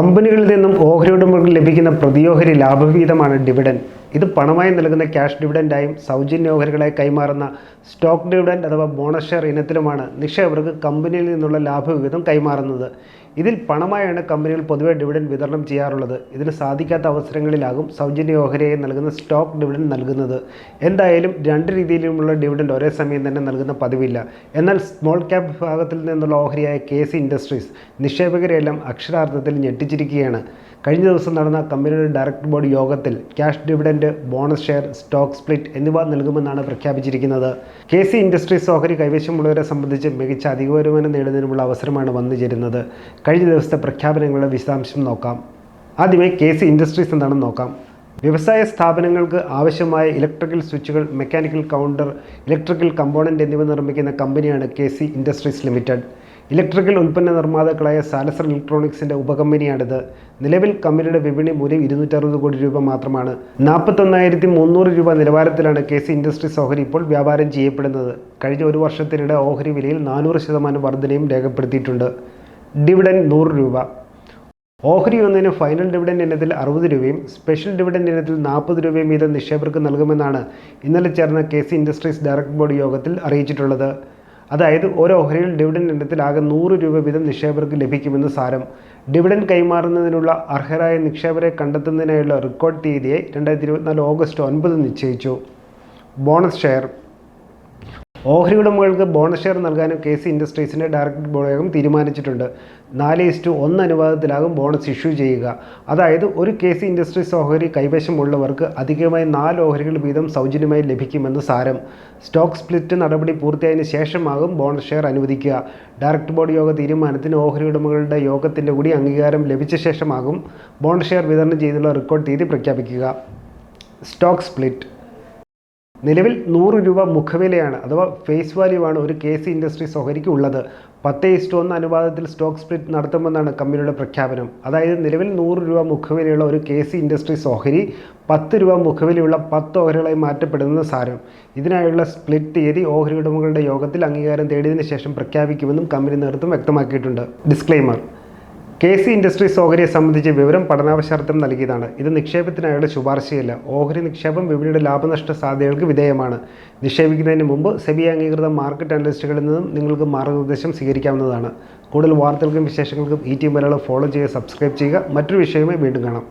കമ്പനികളിൽ നിന്നും ഓഹരി ഉടമകൾക്ക് ലഭിക്കുന്ന പ്രതിയോഹരി ലാഭവിഹിതമാണ് ഡിവിഡൻ ഇത് പണമായി നൽകുന്ന ക്യാഷ് ഡിവിഡൻഡായും സൗജന്യ ഓഹരികളായി കൈമാറുന്ന സ്റ്റോക്ക് ഡിവിഡൻഡ് അഥവാ ബോണസ് ഷെയർ ഇനത്തിലുമാണ് നിക്ഷേപകർക്ക് കമ്പനിയിൽ നിന്നുള്ള ലാഭവിഹിതം കൈമാറുന്നത്. ഇതിൽ പണമായാണ് കമ്പനികൾ പൊതുവേ ഡിവിഡൻഡ് വിതരണം ചെയ്യാറുള്ളത്. ഇതിന് സാധിക്കാത്ത അവസരങ്ങളിലാകും സൗജന്യ ഓഹരിയായി നൽകുന്ന സ്റ്റോക്ക് ഡിവിഡൻ നൽകുന്നത്. എന്തായാലും രണ്ട് രീതിയിലുമുള്ള ഡിവിഡൻഡ് ഒരേ സമയം തന്നെ നൽകുന്ന പതിവില്ല. എന്നാൽ സ്മോൾ ക്യാപ് വിഭാഗത്തിൽ നിന്നുള്ള ഓഹരിയായ കെ സി ഇൻഡസ്ട്രീസ് നിക്ഷേപകരെയെല്ലാം അക്ഷരാർത്ഥത്തിൽ ഞെട്ടിച്ചിരിക്കുകയാണ്. കഴിഞ്ഞ ദിവസം നടന്ന കമ്പനിയുടെ ഡയറക്ടർ ബോർഡ് യോഗത്തിൽ cash dividend bonus share stock split എന്നിവ നൽകുമെന്നാണ് പ്രഖ്യാപിച്ചിരിക്കുന്നത്. കെ സി ഇൻഡസ്ട്രീസ് ഓഹരി കൈവശമുള്ളവരെ സംബന്ധിച്ച് മികച്ച അധിക വരുമാനം നേടുന്നതിനുള്ള അവസരമാണ് വന്നു ചേരുന്നത്. കഴിഞ്ഞ ദിവസത്തെ പ്രഖ്യാപനങ്ങളുടെ വിശദാംശം നോക്കാം. ആദ്യമേ കെ സി ഇൻഡസ്ട്രീസ് എന്താണെന്ന് നോക്കാം. വ്യവസായ സ്ഥാപനങ്ങൾക്ക് ആവശ്യമായ ഇലക്ട്രിക്കൽ സ്വിച്ചുകൾ മെക്കാനിക്കൽ കൗണ്ടർ ഇലക്ട്രിക്കൽ കമ്പോണന്റ് എന്നിവ നിർമ്മിക്കുന്ന കമ്പനിയാണ് K C Industries Limited. Electrical ഉൽപ്പന്ന നിർമ്മാതാക്കളായ സാലസർ ഇലക്ട്രോണിക്സിന്റെ ഉപകമ്പനിയാണിത്. നിലവിൽ കമ്പനിയുടെ വിപണി മൂല്യം ഇരുന്നൂറ്ററുപത് കോടി രൂപ മാത്രമാണ്. നാൽപ്പത്തൊന്നായിരത്തി മുന്നൂറ് രൂപ നിലവാരത്തിലാണ് കെ സി ഇൻഡസ്ട്രീസ് ഓഹരി ഇപ്പോൾ വ്യാപാരം ചെയ്യപ്പെടുന്നത്. കഴിഞ്ഞ ഒരു വർഷത്തിനിടെ ഓഹരി വിലയിൽ നാനൂറ് ശതമാനം വർധനയും രേഖപ്പെടുത്തിയിട്ടുണ്ട്. ഡിവിഡൻ നൂറ് രൂപ. ഓഹരി ഒന്നിന് ഫൈനൽ ഡിവിഡൻഡ് ഇനത്തിൽ അറുപത് രൂപയും സ്പെഷ്യൽ ഡിവിഡൻഡ് ഇനത്തിൽ നാൽപ്പത് രൂപയും വീതം നിക്ഷേപകർക്ക് നൽകുമെന്നാണ് ഇന്നലെ ചേർന്ന K C Industries director board യോഗത്തിൽ അറിയിച്ചിട്ടുള്ളത്. അതായത് ഓരോ ഓഹരിയിൽ ഡിവിഡൻഡ് ഇനത്തിൽ ആകെ നൂറ് രൂപ വീതം നിക്ഷേപകർക്ക് ലഭിക്കുമെന്ന് സാരം. ഡിവിഡൻഡ് കൈമാറുന്നതിനുള്ള അർഹരായ നിക്ഷേപരെ കണ്ടെത്തുന്നതിനായുള്ള റെക്കോർഡ് തീയതിയെ രണ്ടായിരത്തി ഇരുപത്തിനാല് ഓഗസ്റ്റ് ഒൻപത് നിശ്ചയിച്ചു. ബോണസ് ഷെയർ ഓഹരി ഉടമകൾക്ക് ബോണസ് ഷെയർ നൽകാനും കെ സി ഇൻഡസ്ട്രീസിന്റെ ഡയറക്ടർ ബോർഡ് യോഗം തീരുമാനിച്ചിട്ടുണ്ട്. നാല് ഇസ്റ്റു ഒന്ന് അനുപാതത്തിലാകും ബോണസ് ഇഷ്യൂ ചെയ്യുക. അതായത് ഒരു കെ സി ഇൻഡസ്ട്രീസ് ഓഹരി കൈവശമുള്ളവർക്ക് അധികമായി നാല് ഓഹരികൾ വീതം സൗജന്യമായി ലഭിക്കുമെന്ന് സാരം. സ്റ്റോക്ക് സ്പ്ലിറ്റ് നടപടി പൂർത്തിയായതിനു ശേഷമാകും ബോണസ് ഷെയർ അനുവദിക്കുക. ഡയറക്ടർ ബോർഡ് യോഗ തീരുമാനത്തിന് ഓഹരി ഉടമകളുടെ യോഗത്തിന്റെ കൂടി അംഗീകാരം ലഭിച്ച ശേഷമാകും ബോണസ് ഷെയർ വിതരണം ചെയ്തുള്ള റെക്കോർഡ് തീയതി പ്രഖ്യാപിക്കുക. സ്റ്റോക്ക് സ്പ്ലിറ്റ് നിലവിൽ നൂറ് രൂപ മുഖവിലയാണ് അഥവാ ഫേസ് വാല്യൂ ആണ് ഒരു കെ സി ഇൻഡസ്ട്രീസ് ഓഹരിക്ക് ഉള്ളത്. പത്ത് ഇസ്റ്റു ഒന്ന് അനുപാതത്തിൽ സ്റ്റോക്ക് സ്പ്ലിറ്റ് നടത്തുമെന്നാണ് കമ്പനിയുടെ പ്രഖ്യാപനം. അതായത് നിലവിൽ നൂറ് രൂപ മുഖവിലയുള്ള ഒരു കെ സി ഇൻഡസ്ട്രീസ് ഓഹരി പത്ത് രൂപ മുഖവിലയുള്ള പത്ത് ഓഹരികളായി മാറ്റപ്പെടുന്നത് സാരം. ഇതിനായുള്ള സ്പ്ലിറ്റ് തീയതി ഓഹരി ഉടമകളുടെ യോഗത്തിൽ അംഗീകാരം തേടിയതിനു ശേഷം പ്രഖ്യാപിക്കുമെന്നും കമ്പനി നേതൃത്വം വ്യക്തമാക്കിയിട്ടുണ്ട്. ഡിസ്ക്ലെയിമർ കെ സി ഇൻഡസ്ട്രീസ് ഓഹരിയെ സംബന്ധിച്ച് വിവരം പഠനാവശ്യാർത്ഥം നൽകിയതാണ്. ഇത് നിക്ഷേപത്തിനായുള്ള ശുപാർശയല്ല. ഓഹരി നിക്ഷേപം വിപണിയുടെ ലാഭനഷ്ട സാധ്യതകൾക്ക് വിധേയമാണ്. നിക്ഷേപിക്കുന്നതിന് മുമ്പ് സെബി അംഗീകൃത മാർക്കറ്റ് അനലിസ്റ്റുകളിൽ നിന്നും നിങ്ങൾക്ക് മാർഗനിർദ്ദേശം സ്വീകരിക്കാവുന്നതാണ്. കൂടുതൽ വാർത്തകൾക്കും വിശേഷങ്ങൾക്കും ഈ ടി മലയാളം ഫോളോ ചെയ്യുക സബ്സ്ക്രൈബ് ചെയ്യുക. മറ്റൊരു വിഷയവുമായി വീണ്ടും കാണാം.